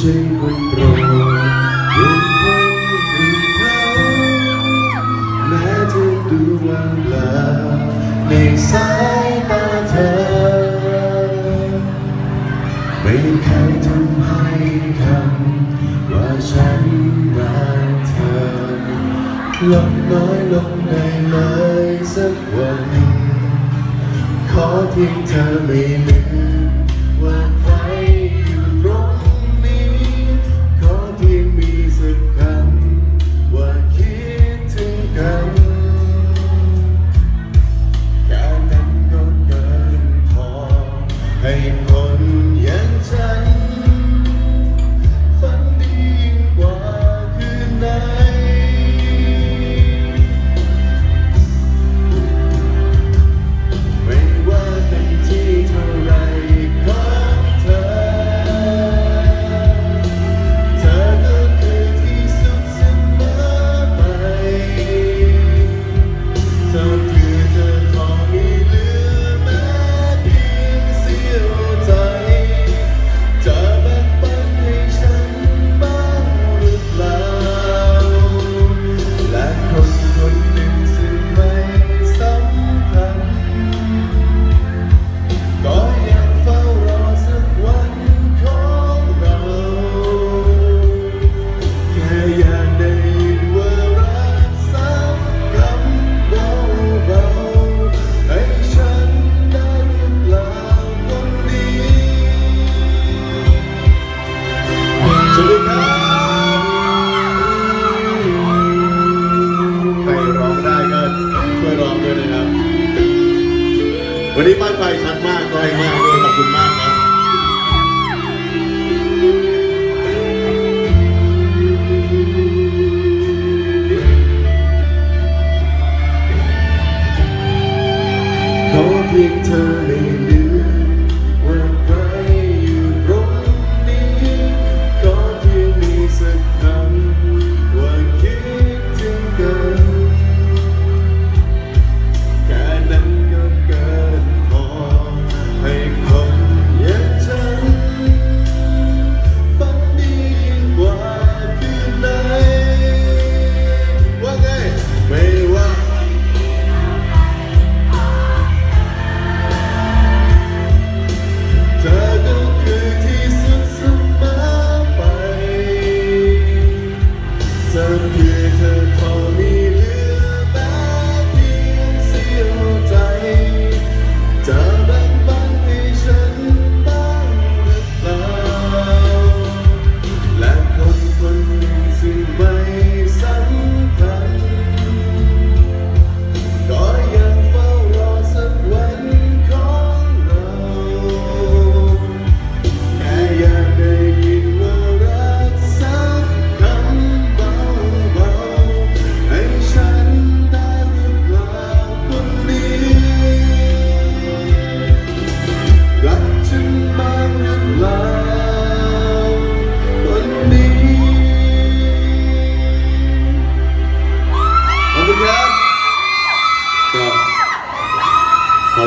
ฉัคนโปรดเป็คงเป็นเขาแม้จะดูว่างเปล่าในสายตาเธอ ไม่เคยทำให้คำว่าฉันรักเธอลบน้อยลงได้ไหมสักวัน ขอเพียงเธอไม่ลืม ให้คนยังใจ วันนี้ป้ายไฟชัดมากด้อยมากเลยขอบคุณมากครับขอเพียงเธอไม่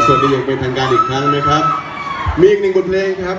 สวัสดีอย่างเป็นทางการอีกครั้งนะครับ มีอีกหนึ่งบทเพลงครับ